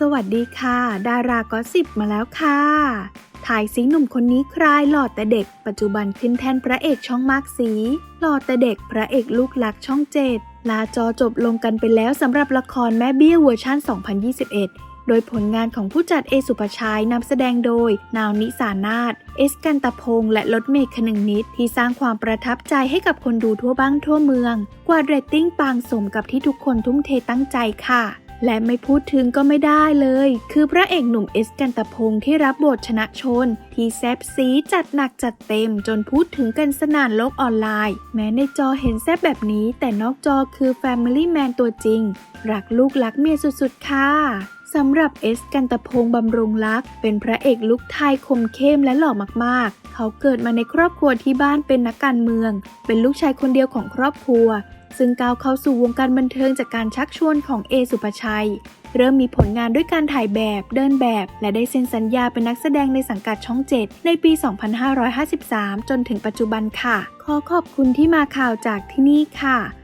สวัสดีค่ะ ดารากอสิบมาแล้วค่ะ ถ่ายสีหนุ่มคนนี้ใครหล่อแต่เด็ก ปัจจุบันขึ้นแทนพระเอกช่องมากสีหล่อแต่เด็กพระเอกลูกหลักช่องเจ็ดลาจอจบลงกันไปแล้วสำหรับละครแม่เบี้ยเวอร์ชัน 2021โดยผลงานของผู้จัดเอสุปชัยนำแสดงโดย นาวนิสานาถเอสกันตะพงษ์และรถเมฆคนึงนิด ที่สร้างความประทับใจให้กับคนดูทั่วบ้านทั่วเมือง กว่าเรตติ้งปังสมกับที่ทุกคนทุ่มเทตั้งใจค่ะ และไม่พูดถึงก็ไม่ได้เลย คือพระเอกหนุ่มเอสกันตพงศ์ที่รับบทชนะชน ที่แซบซีจัดหนักจัดเต็มจนพูดถึงกันสนานโลกออนไลน์ แม้ในจอเห็นแซบแบบนี้ แต่นอกจอคือ Family Man ตัวจริง รักลูกรักเมียสุดๆค่ะ สำหรับเอสกันตะพงษ์บำรุงรักเป็นพระเอกลุคไทยคมเข้มและหล่อมากๆ เขาเกิดมาในครอบครัวที่บ้านเป็นนักการเมือง เป็นลูกชายคนเดียวของครอบครัว ซึ่งก้าวเข้าสู่วงการบันเทิงจากการชักชวนของเอสุปชัย เริ่มมีผลงานด้วยการถ่ายแบบ เดินแบบ และได้เซ็นสัญญาเป็นนักแสดงในสังกัดช่อง 7 ในปี 2553 จนถึงปัจจุบันค่ะ ขอขอบคุณที่มาข่าวจากที่นี่ค่ะ